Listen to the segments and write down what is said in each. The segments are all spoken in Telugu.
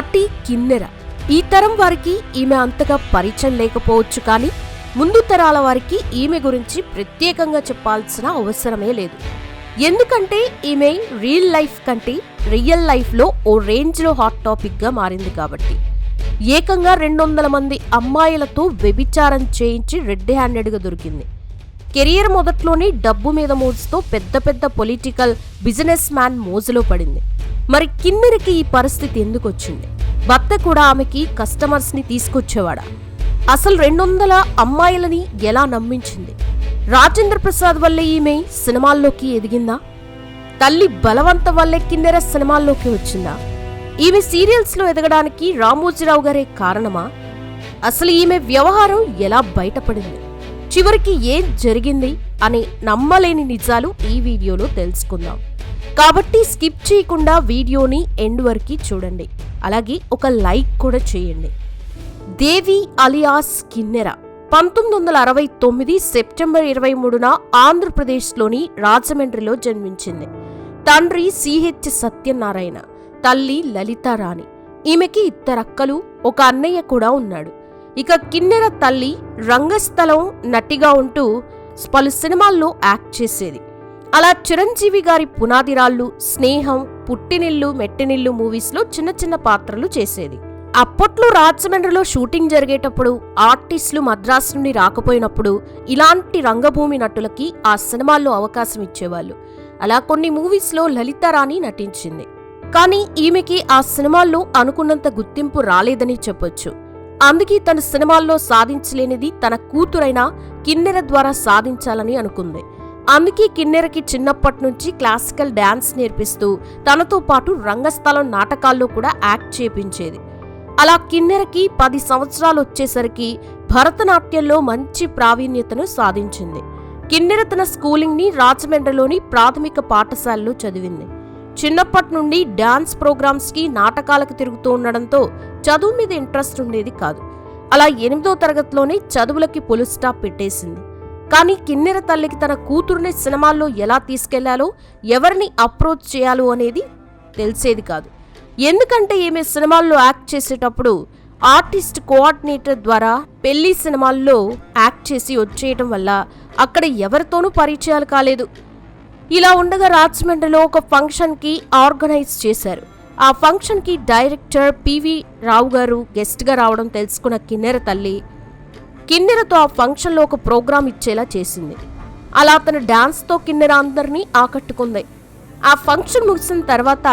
నటి కిన్నెర. ఈ తరం వారికి ఈమె అంతగా పరిచయం లేకపోవచ్చు కానీ ముందు తరాల వారికి ఈమె గురించి ప్రత్యేకంగా చెప్పాల్సిన అవసరమే లేదు. ఎందుకంటే ఈమె రియల్ లైఫ్ కంటే రియల్ లైఫ్లో ఓ రేంజ్లో హాట్ టాపిక్గా మారింది కాబట్టి. ఏకంగా రెండు వందల మంది అమ్మాయిలతో వ్యభిచారం చేయించి రెడ్ హ్యాండెడ్గా దొరికింది. కెరియర్ మొదట్లోనే డబ్బు మీద మోజుతో పెద్ద పెద్ద పొలిటికల్ బిజినెస్ మ్యాన్ మోజులో పడింది. మరి కిన్నెరకి ఈ పరిస్థితి ఎందుకు వచ్చింది భర్త కూడా ఆమెకి కస్టమర్స్ని తీసుకొచ్చేవాడా? అసలు రెండు వందల అమ్మాయిలని ఎలా నమ్మించింది? రాజేంద్ర ప్రసాద్ వల్లే ఈమె సినిమాల్లోకి ఎదిగిందా? తల్లి బలవంతం వల్లే కిన్నెర సినిమాల్లోకి వచ్చిందా? ఈమె సీరియల్స్లో ఎదగడానికి రామోజీరావు గారే కారణమా? అసలు ఈమె వ్యవహారం ఎలా బయటపడింది? చివరికి ఏం జరిగింది? అనే నమ్మలేని నిజాలు ఈ వీడియోలో తెలుసుకుందాం. కాబట్టి స్కిప్ చేయకుండా వీడియోని ఎండ్ వరకు చూడండి. అలాగే ఒక లైక్ కూడా చేయండి. దేవి అలియాస్ కిన్నెర. పంతొమ్మిది వందల అరవై తొమ్మిది సెప్టెంబర్ ఇరవై మూడున ఆంధ్రప్రదేశ్లోని రాజమండ్రిలో జన్మించింది. తండ్రి సిహెచ్ సత్యనారాయణ తల్లి లలితారాణి. ఈమెకి ఇద్దరక్కలు ఒక అన్నయ్య కూడా ఉన్నాడు. ఇక కిన్నెర తల్లి రంగస్థలం నటిగా ఉంటూ పలు సినిమాల్లో యాక్ట్ చేసేది. అలా చిరంజీవి గారి పునాదిరాళ్ళు స్నేహం పుట్టినిల్లు మెట్టినిల్లు మూవీస్లో చిన్న చిన్న పాత్రలు చేసేది. అప్పట్లో రాజమండ్రిలో షూటింగ్ జరిగేటప్పుడు ఆర్టిస్టులు మద్రాసు నుండి రాకపోయినప్పుడు ఇలాంటి రంగభూమి నటులకి ఆ సినిమాల్లో అవకాశం ఇచ్చేవాళ్ళు. అలా కొన్ని మూవీస్లో లలితారాణి నటించింది. కానీ ఈమెకి ఆ సినిమాల్లో అనుకున్నంత గుర్తింపు రాలేదని చెప్పొచ్చు. అందుకే తన సినిమాల్లో సాధించలేనిది తన కూతురైన కిన్నెర ద్వారా సాధించాలని అనుకుంది. అందుకే కిన్నెరకి చిన్నప్పటి నుంచి క్లాసికల్ డ్యాన్స్ నేర్పిస్తూ తనతో పాటు రంగస్థలం నాటకాల్లో కూడా యాక్ట్ చేపించేది. అలా కిన్నెరకి పది సంవత్సరాలు వచ్చేసరికి భరతనాట్యంలో మంచి ప్రావీణ్యతను సాధించింది. కిన్నెర తన స్కూలింగ్ని రాజమండ్రిలోని ప్రాథమిక పాఠశాలలో చదివింది. చిన్నప్పటి నుండి డాన్స్ ప్రోగ్రామ్స్కి నాటకాలకు తిరుగుతూ ఉండడంతో చదువు మీద ఇంట్రెస్ట్ ఉండేది కాదు. అలా ఎనిమిదో తరగతిలోనే చదువులకి పులు స్టాప్ పెట్టేసింది. కానీ కిన్నెర తల్లికి తన కూతురుని సినిమాల్లో ఎలా తీసుకెళ్ళాలో ఎవరిని అప్రోచ్ చేయాలో అనేది తెలిసేది కాదు. ఎందుకంటే ఈమె సినిమాల్లో యాక్ట్ చేసేటప్పుడు ఆర్టిస్ట్ కోఆర్డినేటర్ ద్వారా పెళ్ళి సినిమాల్లో యాక్ట్ చేసి వచ్చేయటం వల్ల అక్కడ ఎవరితోనూ పరిచయాలు కాలేదు. ఇలా ఉండగా రాజమండ్రిలో ఒక ఫంక్షన్కి ఆర్గనైజ్ చేశారు. ఆ ఫంక్షన్కి డైరెక్టర్ పివి రావు గారు గెస్ట్గా రావడం తెలుసుకున్న కిన్నెర తల్లి కిన్నెరతో ఆ ఫంక్షన్లో ఒక ప్రోగ్రాం ఇచ్చేలా చేసింది. అలా తన డాన్స్తో కిన్నెర అందరినీ ఆకట్టుకుంది. ఆ ఫంక్షన్ ముగిసిన తర్వాత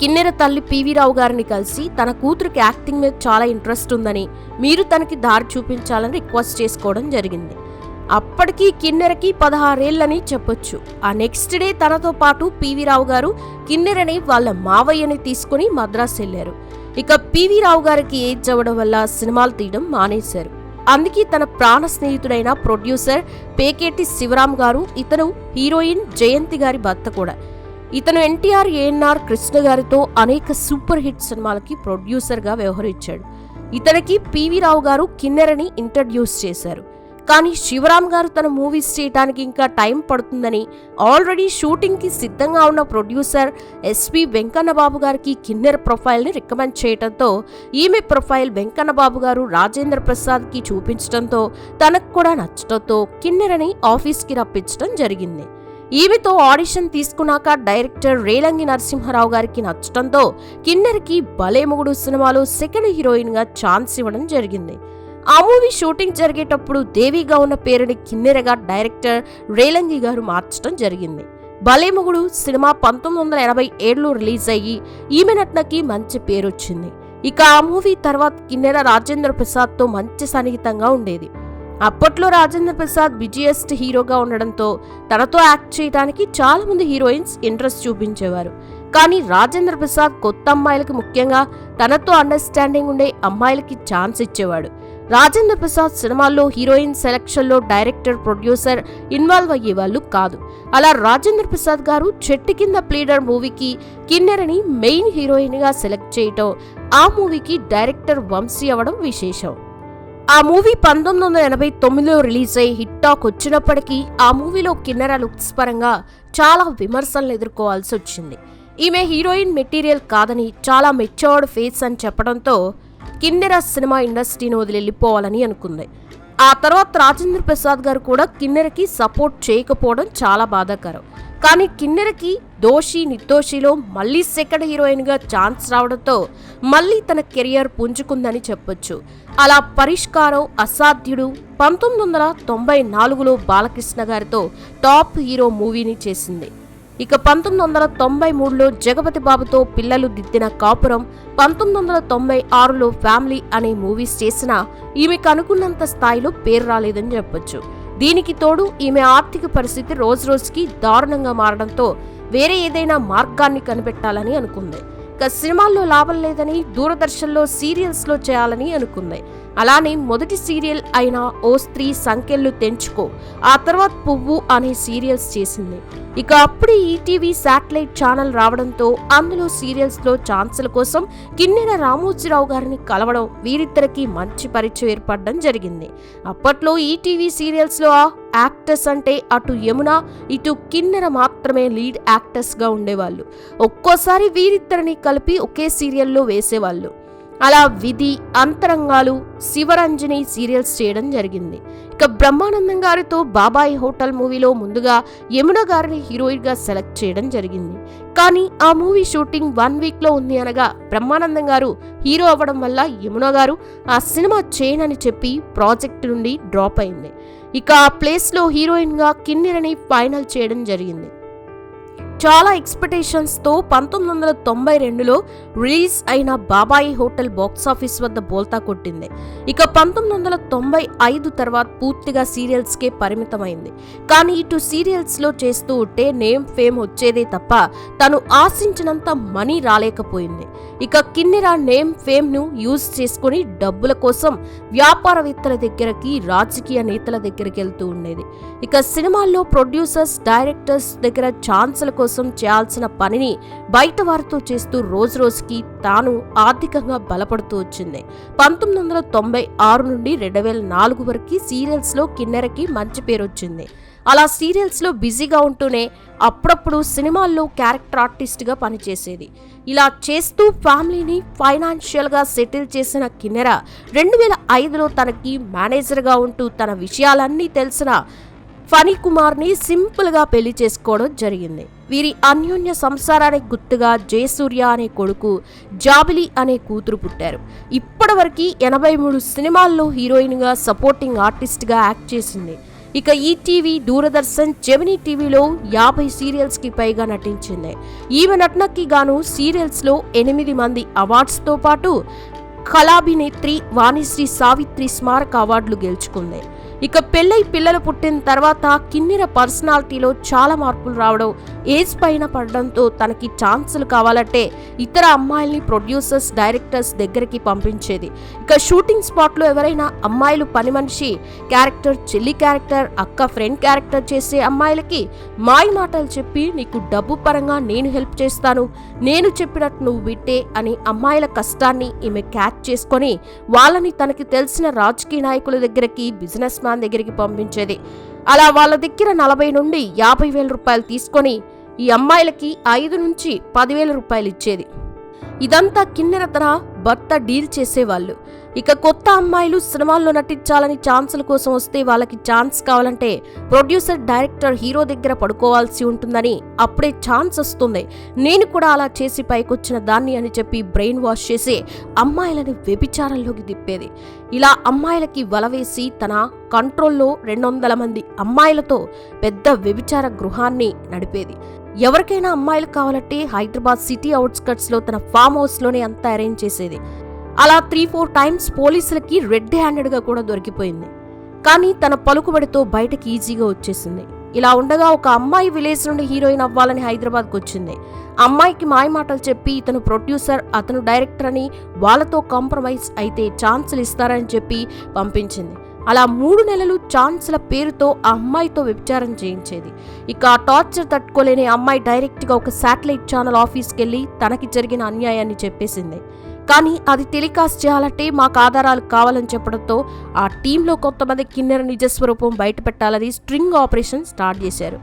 కిన్నెర తల్లి పివి రావు గారిని కలిసి తన కూతురికి యాక్టింగ్ మీద చాలా ఇంట్రెస్ట్ ఉందని మీరు తనకి దారి చూపించాలని రిక్వెస్ట్ చేసుకోవడం జరిగింది. అప్పటికి కిన్నెరకి పదహారేళ్ళని చెప్పొచ్చు. ఆ నెక్స్ట్ డే తనతో పాటు పివి రావు గారు కిన్నెరని వాళ్ళ మావయ్యని తీసుకుని మద్రాసు వెళ్ళారు ఇక పివి రావు గారికి ఏజ్ అవ్వడం వల్ల సినిమాలు తీయడం మానేశారు. అందుకే తన ప్రాణ స్నేహితుడైన ప్రొడ్యూసర్ పేకేటి శివరాం గారు ఇతను హీరోయిన్ జయంతి గారి భర్త కూడా. ఇతను ఎన్టీఆర్ ఏఎన్ఆర్ కృష్ణ గారితో అనేక సూపర్ హిట్ సినిమాలకి ప్రొడ్యూసర్గా వ్యవహరించాడు. ఇతనికి పివి రావు గారు కిన్నెరని ఇంట్రడ్యూస్ చేశారు. కానీ శివరామ్ గారు తన మూవీస్ చేయడానికి ఇంకా టైం పడుతుందని ఆల్రెడీ షూటింగ్కి సిద్ధంగా ఉన్న ప్రొడ్యూసర్ ఎస్పి వెంకన్నబాబు గారికి కిన్నెర్ ప్రొఫైల్ని రికమెండ్ చేయడంతో ఈమె ప్రొఫైల్ వెంకన్నబాబు గారు రాజేంద్ర ప్రసాద్కి చూపించడంతో తనకు కూడా నచ్చడంతో కిన్నెరని ఆఫీస్కి రప్పించడం జరిగింది. ఈమెతో ఆడిషన్ తీసుకున్నాక డైరెక్టర్ రేలంగి నరసింహారావు గారికి నచ్చడంతో కిన్నెరకి భలే మొగుడు సినిమాలో సెకండ్ హీరోయిన్గా ఛాన్స్ ఇవ్వడం జరిగింది. ఆ మూవీ షూటింగ్ జరిగేటప్పుడు దేవిగా ఉన్న పేరుని కిన్నెరగా డైరెక్టర్ రేలంగి గారు మార్చడం జరిగింది. బలేముగుడు సినిమా పంతొమ్మిది వందల ఎనభై ఏడులో రిలీజ్ అయ్యి ఈమె నటనకి మంచి పేరు వచ్చింది ఇక ఆ మూవీ తర్వాత కిన్నెర రాజేంద్ర ప్రసాద్తో మంచి సన్నిహితంగా ఉండేది. అప్పట్లో రాజేంద్ర ప్రసాద్ బిజియెస్ట్ హీరోగా ఉండడంతో తనతో యాక్ట్ చేయడానికి చాలామంది హీరోయిన్స్ ఇంట్రెస్ట్ చూపించేవారు. కానీ రాజేంద్ర ప్రసాద్ కొత్త అమ్మాయిలకి ముఖ్యంగా తనతో అండర్స్టాండింగ్ ఉండే అమ్మాయిలకి ఛాన్స్ ఇచ్చేవాడు. రాజేంద్ర ప్రసాద్ సినిమాల్లో హీరోయిన్ సెలక్షన్లో డైరెక్టర్ ప్రొడ్యూసర్ ఇన్వాల్వ్ అయ్యే వాళ్ళు కాదు. అలా రాజేంద్ర ప్రసాద్ గారు చెట్టు కింద ప్లీడర్ మూవీకి కిన్నెరని మెయిన్ హీరోయిన్గా సెలెక్ట్ చేయటం ఆ మూవీకి డైరెక్టర్ వంశీ అవ్వడం విశేషం. ఆ మూవీ పంతొమ్మిది వందల ఎనభై తొమ్మిదిలో రిలీజ్ అయ్యి హిట్ టాక్ వచ్చినప్పటికీ ఆ మూవీలో కిన్నెర లుక్స్ పరంగా చాలా విమర్శలను ఎదుర్కోవాల్సి వచ్చింది. ఈమె హీరోయిన్ మెటీరియల్ కాదని చాలా మెచ్యూర్డ్ ఫేస్ అని చెప్పడంతో కిన్నెర సినిమా ఇండస్ట్రీని వదిలిపోవాలని అనుకుంది. ఆ తర్వాత రాజేంద్ర ప్రసాద్ గారు కూడా కిన్నెరకి సపోర్ట్ చేయకపోవడం చాలా బాధాకరం. కానీ కిన్నెరకి దోషి నిర్దోషిలో మళ్ళీ సెకండ్ హీరోయిన్గా ఛాన్స్ రావడంతో మళ్ళీ తన కెరియర్ పుంజుకుందని చెప్పొచ్చు. అలా పరిష్కారం అసాధ్యుడు పంతొమ్మిది వందల తొంభై నాలుగులో బాలకృష్ణ గారితో టాప్ హీరో మూవీని చేసింది. ఇక పంతొమ్మిది వందల తొంభై మూడులో జగపతి బాబుతో పిల్లలు దిద్దిన కాపురం పంతొమ్మిది వందల తొంభై ఆరులో ఫ్యామిలీ అనే మూవీస్ చేసినా ఈమెకు అనుకున్నంత స్థాయిలో పేరు రాలేదని చెప్పొచ్చు. దీనికి తోడు ఈమె ఆర్థిక పరిస్థితి రోజు రోజుకి దారుణంగా మారడంతో వేరే ఏదైనా మార్గాన్ని కనిపెట్టాలని అనుకుంది. ఇక సినిమాల్లో లాభం లేదని దూరదర్శన్లో సీరియల్స్లో చేయాలని అనుకుంది. అలానే మొదటి సీరియల్ అయిన ఓ స్త్రీ సంఖ్యలు తెంచుకో ఆ తర్వాత పువ్వు అనే సీరియల్స్ చేసింది. ఇక అప్పుడు ఈటీవీ శాటిలైట్ ఛానల్ రావడంతో అందులో సీరియల్స్లో ఛాన్సుల కోసం కిన్నెర రామోజీరావు గారిని కలవడం వీరిద్దరికి మంచి పరిచయం ఏర్పడడం జరిగింది. అప్పట్లో ఈటీవీ సీరియల్స్లో యాక్టర్స్ అంటే అటు యమున ఇటు కిన్నెర మాత్రమే లీడ్ యాక్టర్స్గా ఉండేవాళ్ళు. ఒక్కోసారి వీరిద్దరిని కలిపి ఒకే సీరియల్లో వేసేవాళ్ళు. అలా విధి అంతరంగాలు శివరంజని సీరియల్స్ చేయడం జరిగింది. ఇక బ్రహ్మానందం గారితో బాబాయ్ హోటల్ మూవీలో ముందుగా యమున గారిని హీరోయిన్గా సెలెక్ట్ చేయడం జరిగింది. కానీ ఆ మూవీ షూటింగ్ వన్ వీక్లో ఉంది అనగా బ్రహ్మానందం గారు హీరో అవ్వడం వల్ల యమున గారు ఆ సినిమా చేయనని చెప్పి ప్రాజెక్ట్ నుండి డ్రాప్ అయింది. ఇక ఆ ప్లేస్లో హీరోయిన్గా కిన్నెరని ఫైనల్ చేయడం జరిగింది. చాలా ఎక్స్పెక్టేషన్స్తో పంతొమ్మిది వందల తొంభై రెండులో రిలీజ్ అయిన బాబాయి హోటల్ బాక్సాఫీస్ వద్ద బోల్తా కొట్టింది. ఇక పంతొమ్మిది వందల తొంభై ఐదు తర్వాత పూర్తిగా సీరియల్స్కే పరిమితమైంది. కానీ ఇటు సీరియల్స్లో చేస్తూ ఉంటే నేమ్ ఫేమ్ వచ్చేదే తప్ప తను ఆశించినంత మనీ రాలేకపోయింది. ఇక కిన్నెరా నేమ్ ఫేమ్ను యూజ్ చేసుకుని డబ్బుల కోసం వ్యాపారవేత్తల దగ్గరకి రాజకీయ నేతల దగ్గరికి వెళ్తూ ఉండేది. ఇక సినిమాల్లో ప్రొడ్యూసర్స్ డైరెక్టర్స్ దగ్గర ఛాన్సుల కోసం చేయాల్సిన పనిని బయట వారితో చేస్తూ రోజు రోజుకి తాను ఆర్థికంగా బలపడుతూ వచ్చింది. పంతొమ్మిది వందల తొంభై ఆరు నుండి రెండు వేల నాలుగు వరకు సీరియల్స్లో కిన్నెరకి మంచి పేరు వచ్చింది. అలా సీరియల్స్లో బిజీగా ఉంటూనే అప్పుడప్పుడు సినిమాల్లో క్యారెక్టర్ ఆర్టిస్ట్గా పనిచేసేది. ఇలా చేస్తూ ఫ్యామిలీని ఫైనాన్షియల్గా సెటిల్ చేసిన కిన్నెర రెండు వేల ఐదులో తనకి మేనేజర్గా ఉంటూ తన విషయాలన్నీ తెలిసిన ఫణి కుమార్ని సింపుల్గా పెళ్ళి చేసుకోవడం జరిగింది. వీరి అన్యోన్య సంసారానికి గుర్తుగా జయసూర్య అనే కొడుకు జాబిలి అనే కూతురు పుట్టారు. ఇప్పటివరకు ఎనభై మూడు సినిమాల్లో హీరోయిన్గా సపోర్టింగ్ ఆర్టిస్ట్గా యాక్ట్ చేసింది. ఇక ఈటీవీ దూరదర్శన్ జెమినీ టీవీలో యాభై సీరియల్స్కి పైగా నటించింది. ఈమె నటనకి గాను సీరియల్స్లో ఎనిమిది మంది అవార్డ్స్తో పాటు కళాభినేత్రి వాణిశ్రీ సావిత్రి స్మారక అవార్డులు గెలుచుకుంది. ఇక పెళ్ళై పిల్లలు పుట్టిన తర్వాత కిన్నెర పర్సనాలిటీలో చాలా మార్పులు రావడం ఏజ్ పైన పడడంతో తనకి ఛాన్సులు కావాలంటే ఇతర అమ్మాయిల్ని ప్రొడ్యూసర్స్ డైరెక్టర్స్ దగ్గరికి పంపించేది. ఇక షూటింగ్ స్పాట్లో ఎవరైనా అమ్మాయిలు పని మనిషి క్యారెక్టర్ చెల్లి క్యారెక్టర్ అక్క ఫ్రెండ్ క్యారెక్టర్ చేసే అమ్మాయిలకి మాయ మాటలు చెప్పి నీకు డబ్బు పరంగా నేను హెల్ప్ చేస్తాను నేను చెప్పినట్టు నువ్వు విట్టే అని అమ్మాయిల కష్టాన్ని ఈమె క్యాచ్ చేసుకొని వాళ్ళని తనకి తెలిసిన రాజకీయ నాయకుల దగ్గరికి బిజినెస్ మ్యాన్ దగ్గరికి పంపించేది. అలా వాళ్ళ దగ్గర నలభై నుండి యాభై వేల రూపాయలు తీసుకొని ఈ అమ్మాయిలకి ఐదు నుంచి పదివేల రూపాయలు ఇచ్చేది. ఇదంతా కిన్నెరతన భర్త డీల్ చేసేవాళ్ళు. ఇక కొత్త అమ్మాయిలు సినిమాల్లో నటించాలని ఛాన్సుల కోసం వస్తే వాళ్ళకి ఛాన్స్ కావాలంటే ప్రొడ్యూసర్ డైరెక్టర్ హీరో దగ్గర పడుకోవాల్సి ఉంటుందని అప్పుడే ఛాన్స్ వస్తుంది. నేను కూడా అలా చేసి పైకొచ్చిన దాన్ని అని చెప్పి బ్రెయిన్ వాష్ చేసి అమ్మాయిలని వ్యభిచారంలోకి తిప్పేది. ఇలా అమ్మాయిలకి వలవేసి తన కంట్రోల్లో రెండు వందల మంది అమ్మాయిలతో పెద్ద వ్యభిచార గృహాన్ని నడిపేది. ఎవరికైనా అమ్మాయిలు కావాలంటే హైదరాబాద్ సిటీ అవుట్స్కట్స్లో తన ఫామ్ హౌస్లోనే అంతా అరేంజ్ చేసేది. అలా త్రీ ఫోర్ టైమ్స్ పోలీసులకి రెడ్ హ్యాండెడ్గా కూడా దొరికిపోయింది. కానీ తన పలుకుబడితో బయటకి ఈజీగా వచ్చేసింది. ఇలా ఉండగా ఒక అమ్మాయి విలేజ్ నుండి హీరోయిన్ అవ్వాలని హైదరాబాద్కు వచ్చింది. అమ్మాయికి మాయమాటలు చెప్పి ఇతను ప్రొడ్యూసర్ అతను డైరెక్టర్ అని వాళ్ళతో కాంప్రమైజ్ అయితే ఛాన్సులు ఇస్తారని చెప్పి పంపించింది. అలా మూడు నెలలు ఛాన్స్ల పేరుతో ఆ అమ్మాయితో వ్యభిచారం చేయించేది. ఇక ఆ టార్చర్ తట్టుకోలేని అమ్మాయి డైరెక్ట్గా ఒక శాటిలైట్ ఛానల్ ఆఫీస్కి వెళ్ళి తనకి జరిగిన అన్యాయాన్ని చెప్పేసింది. కానీ అది టెలికాస్ట్ చేయాలంటే మాకు ఆధారాలు కావాలని చెప్పడంతో ఆ టీంలో కొంతమంది కిన్నెర నిజస్వరూపం బయటపెట్టాలని స్ట్రింగ్ ఆపరేషన్ స్టార్ట్ చేశారు.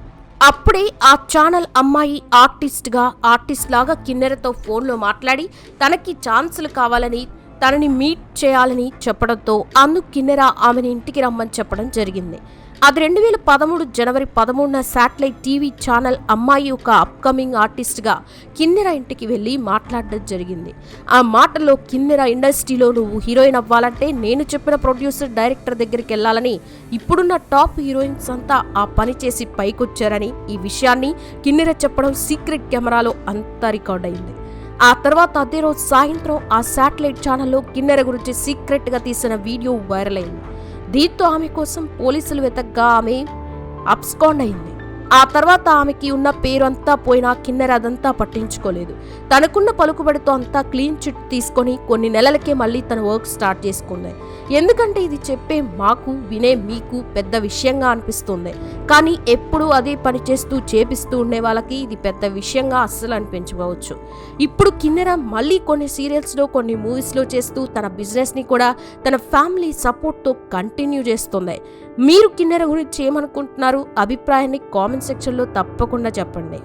అప్పుడే ఆ ఛానల్ అమ్మాయి ఆర్టిస్ట్గా ఆర్టిస్ట్ లాగా కిన్నెరతో ఫోన్లో మాట్లాడి తనకి ఛాన్సులు కావాలని తనని మీట్ చేయాలని చెప్పడంతో అందు కిన్నెర ఆమెని ఇంటికి రమ్మని చెప్పడం జరిగింది. అది రెండు వేల పదమూడు జనవరి పదమూడున శాటిలైట్ టీవీ ఛానల్ అమ్మాయి ఒక అప్కమింగ్ ఆర్టిస్ట్గా కిన్నెర ఇంటికి వెళ్ళి మాట్లాడడం జరిగింది. ఆ మాటలో కిన్నెర ఇండస్ట్రీలో నువ్వు హీరోయిన్ అవ్వాలంటే నేను చెప్పిన ప్రొడ్యూసర్ డైరెక్టర్ దగ్గరికి వెళ్ళాలని ఇప్పుడున్న టాప్ హీరోయిన్స్ అంతా ఆ పని చేసి పైకొచ్చారని ఈ విషయాన్ని కిన్నెర చెప్పడం సీక్రెట్ కెమెరాలో అంతా రికార్డ్ అయింది. ఆ తర్వాత అదే రోజు సాయంత్రం ఆ శాటిలైట్ ఛానల్లో కిన్నెర గురించి సీక్రెట్గా తీసిన వీడియో వైరల్ అయింది. దీంతో ఆమె కోసం పోలీసులు వెతగ్గా ఆమె అప్స్కాండ్ అయింది. ఆ తర్వాత ఆమెకి ఉన్న పేరు అంతా పోయినా కిన్నెర అదంతా పట్టించుకోలేదు. తనకున్న పలుకుబడితో అంతా క్లీన్ చిట్ తీసుకొని కొన్ని నెలలకే మళ్ళీ తన వర్క్ స్టార్ట్ చేసుకుంది. ఎందుకంటే ఇది చెప్పే మాకు వినే మీకు పెద్ద విషయంగా అనిపిస్తుంది. కానీ ఎప్పుడూ అదే పని చేస్తూ చేపిస్తూ ఉండే వాళ్ళకి ఇది పెద్ద విషయంగా అస్సలు అనిపించుకోవచ్చు ఇప్పుడు కిన్నెర మళ్ళీ కొన్ని సీరియల్స్లో కొన్ని మూవీస్లో చేస్తూ తన బిజినెస్ని కూడా తన ఫ్యామిలీ సపోర్ట్తో కంటిన్యూ చేస్తుంది. మీరు కిన్నెర గురించి ఏమనుకుంటున్నారు? అభిప్రాయాన్ని కామెంట్ సెక్షన్లో తప్పకుండా చెప్పండి.